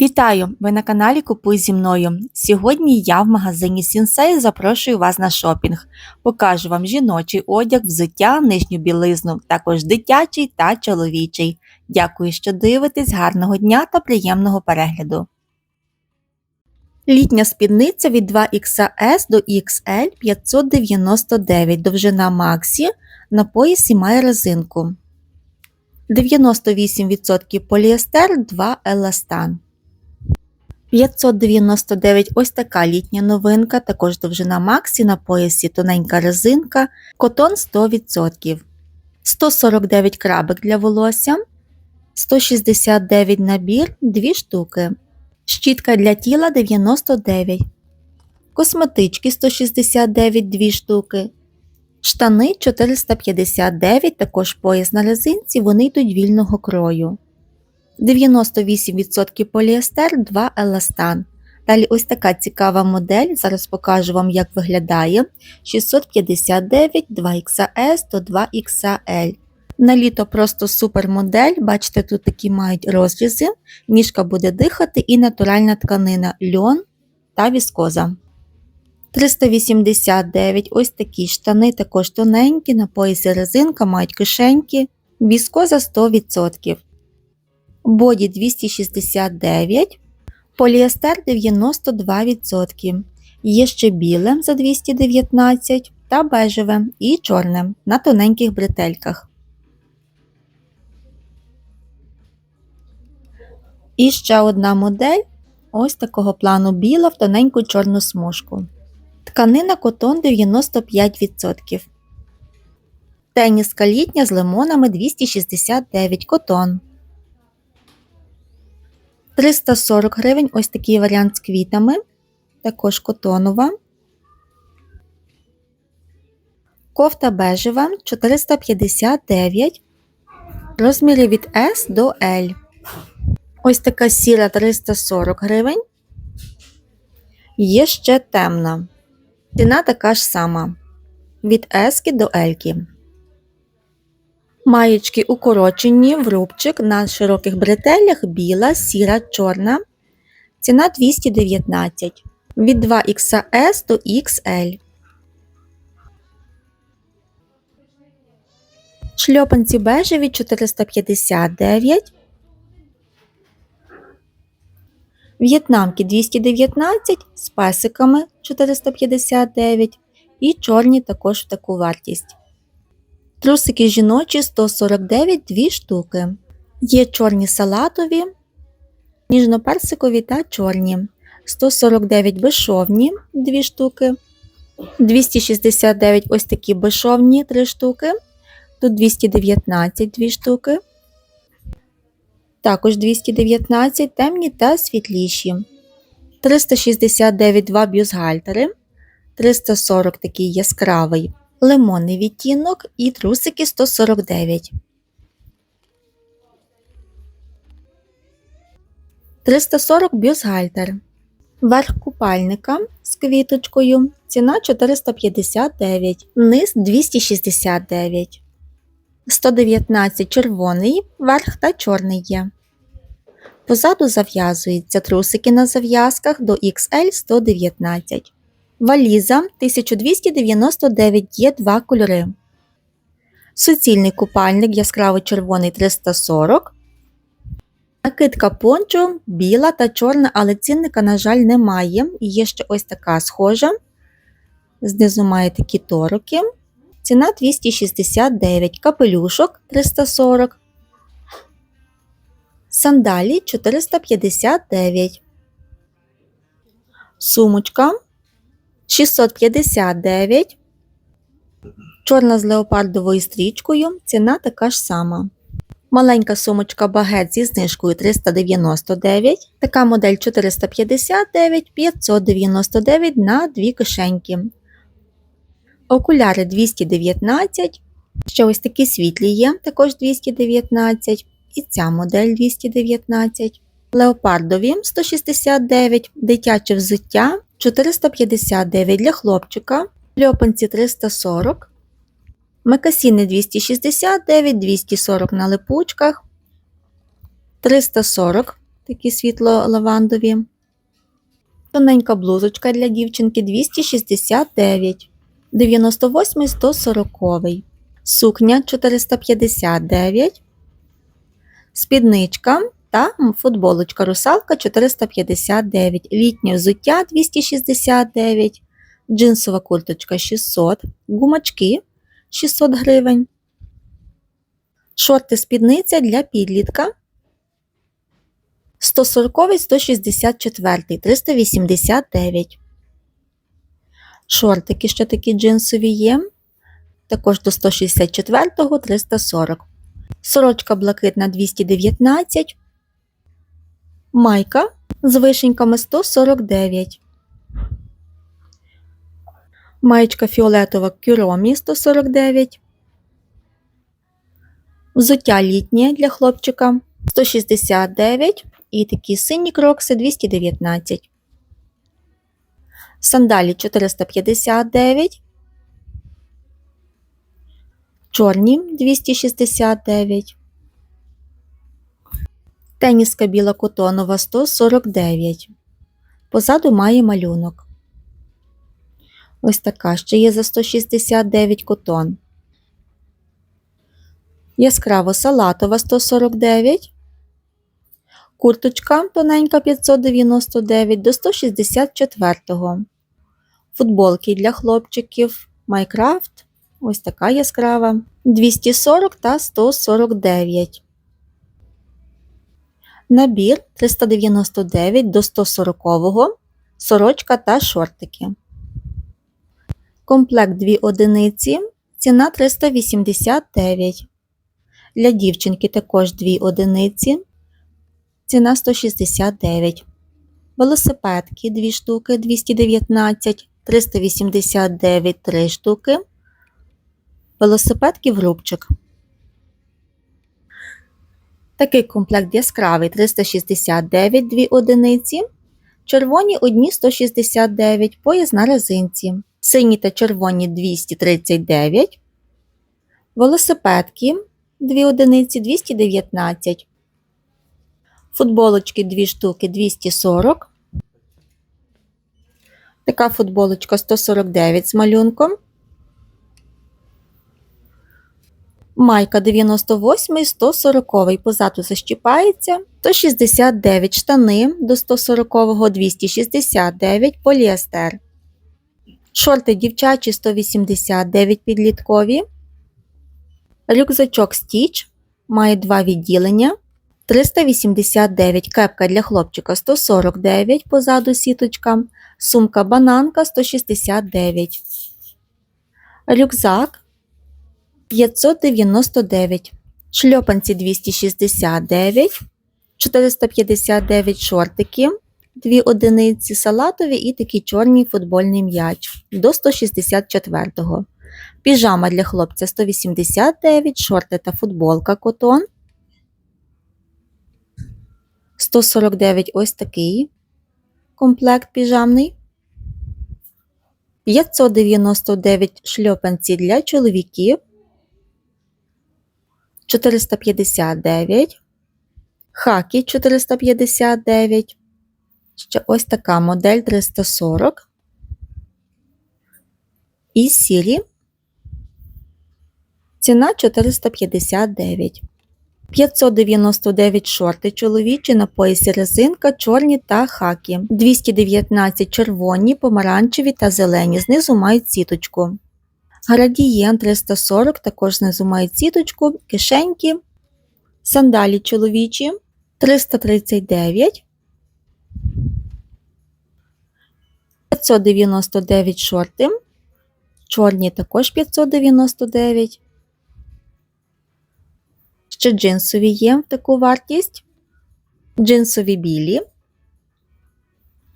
Вітаю! Ви на каналі Купуй зі мною. Сьогодні я в магазині Сінсей запрошую вас на шопінг. Покажу вам жіночий одяг, взуття, нижню білизну, також дитячий та чоловічий. Дякую, що дивитесь, гарного дня та приємного перегляду. Літня спідниця від 2XS до XL 599, довжина Максі, на поясі має резинку. 98% поліестер, 2 еластан. 599 ось така літня новинка, також довжина Максі на поясі тоненька резинка, котон 100%. 149 крабик для волосся, 169 набір 2 штуки. Щітка для тіла 99. Косметички 169 2 штуки. Штани 459, також пояс на резинці, вони йдуть вільного крою. 98% поліестер, 2 еластан. Далі ось така цікава модель. Зараз покажу вам, як виглядає 659 2XS до 2XL. На літо просто супер модель. Бачите, тут такі мають розрізи, ніжка буде дихати і натуральна тканина льон та віскоза. 389 ось такі штани, також тоненькі, на поясі резинка, мають кишеньки, віскоза 100%. Боді 269, поліестер 92%. Є ще біле за 219 та бежеве і чорне на тоненьких бретельках. І ще одна модель ось такого плану біла в тоненьку чорну смужку. Тканина котон 95%. Теніска літня з лимонами 269 котон. 340 гривень ось такий варіант з квітами, також котонова. Кофта бежева 459. Розміри від S до L. Ось така сіра 340 гривень. Є ще темна. Ціна така ж сама. Від S до L. Маєчки укорочені в рубчик на широких бретелях біла, сіра, чорна. Ціна 219 від 2XS до XL. Шльопанці бежеві 459. В'єтнамки 219 з песиками 459 і чорні також в таку вартість. Трусики жіночі 149 2 штуки. Є чорні салатові, ніжно-персикові та чорні. 149 безшовні 2 штуки. 269 ось такі безшовні 3 штуки. Тут 219 2 штуки. Також 219 темні та світліші. 369 2 бюстгальтери. 340 такий яскравий лимонний відтінок і трусики 149. 340 бюстгальтер. Верх купальника з квіточкою. Ціна 459, низ 269. 119 червоний, верх та чорний є. Позаду зав'язуються трусики на зав'язках до XL 119. Валіза 1299 є два кольори. Суцільний купальник яскраво червоний 340. Накидка пончо біла та чорна, але цінника, на жаль, немає. Є ще ось така схожа. Знизу має такі тороки. Ціна 269, капелюшок 340. Сандалі 459. Сумочка 659. Чорна з леопардовою стрічкою. Ціна така ж сама. Маленька сумочка багет зі знижкою 399. Така модель 459, 599 на дві кишеньки. Окуляри 219. Ще ось такі світлі є, також 219. І ця модель 219. Леопардові 169, дитяче взуття 459 для хлопчика, льопанці 340, Мекасіни 269, 240 на липучках, 340 такі світло-лавандові. Тоненька блузочка для дівчинки 269, 98 140, сукня 459, спідничка та футболочка русалка 459, літнє взуття 269, джинсова курточка 600, гумачки 600 гривень, шорти спідниця для підлітка 140 164 389. Шортики, що такі джинсові є. Також до 164 340. Сорочка блакитна 219. Майка з вишеньками 149. Маєчка фіолетова кюромі 149. Взуття літнє для хлопчика 169 і такі сині крокси 219. Сандалі 459. Чорні 269. Теніска біла котонова 149. Позаду має малюнок. Ось така ще є за 169 котон. Яскраво салатова 149. Курточка тоненька 599 до 164. Футболки для хлопчиків Майкрафт. Ось така яскрава. 240 та 149. Набір 399 до 140. Сорочка та шортики. Комплект 2 одиниці. Ціна 389. Для дівчинки також 2 одиниці. Ціна 169. Велосипедки 2 штуки 219, 389 3 штуки. Велосипедки в рубчик. Такий комплект яскравий 369 2 одиниці. Червоні одні 169 пояс на резинці. Сині та червоні 239. Велосипедки 2 одиниці 219. Футболочки 2 штуки 240. Така футболочка 149 з малюнком. Майка 98 140 позаду защіпається. 169 штани до 140 269 поліестер. Шорти дівчачі 189 підліткові. Рюкзачок Stitch має два відділення. 389 кепка для хлопчика 149 позаду сіточка, сумка бананка 169, рюкзак 599, шльопанці 269, 459 шортики, 2 одиниці салатові і такий чорний футбольний м'яч до 164-го. Піжама для хлопця 189, шорти та футболка котон. 149 ось такий комплект піжамний. 599 шльопанці для чоловіків. 459. Хакі 459. Ще ось така модель 340. І сірі. Ціна 459. 599 шорти чоловічі на поясі резинка, чорні та хакі, 219 червоні, помаранчеві та зелені. Знизу мають сіточку. Градієнт 340 також знизу мають сіточку, кишеньки, сандалі чоловічі 339, 599 шорти, чорні також 599. Ще джинсові є таку вартість. Джинсові білі.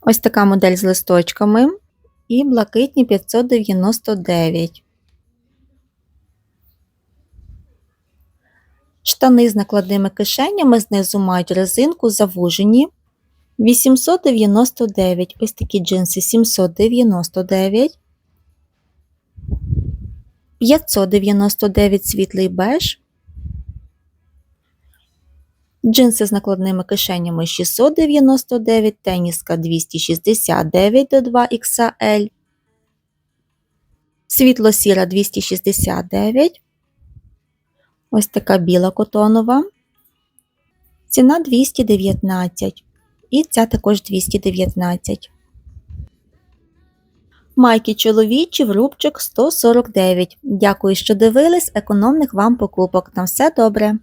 Ось така модель з листочками. І блакитні 599. Штани з накладними кишенями знизу мають резинку завужені. 899. Ось такі джинси 799. 599 світлий беж. Джинси з накладними кишенями 699, теніска 269 до 2XL, світло-сіра 269, ось така біла котонова, ціна 219 і ця також 219. Майки чоловічі в рубчик 149. Дякую, що дивились. Економних вам покупок. На все добре!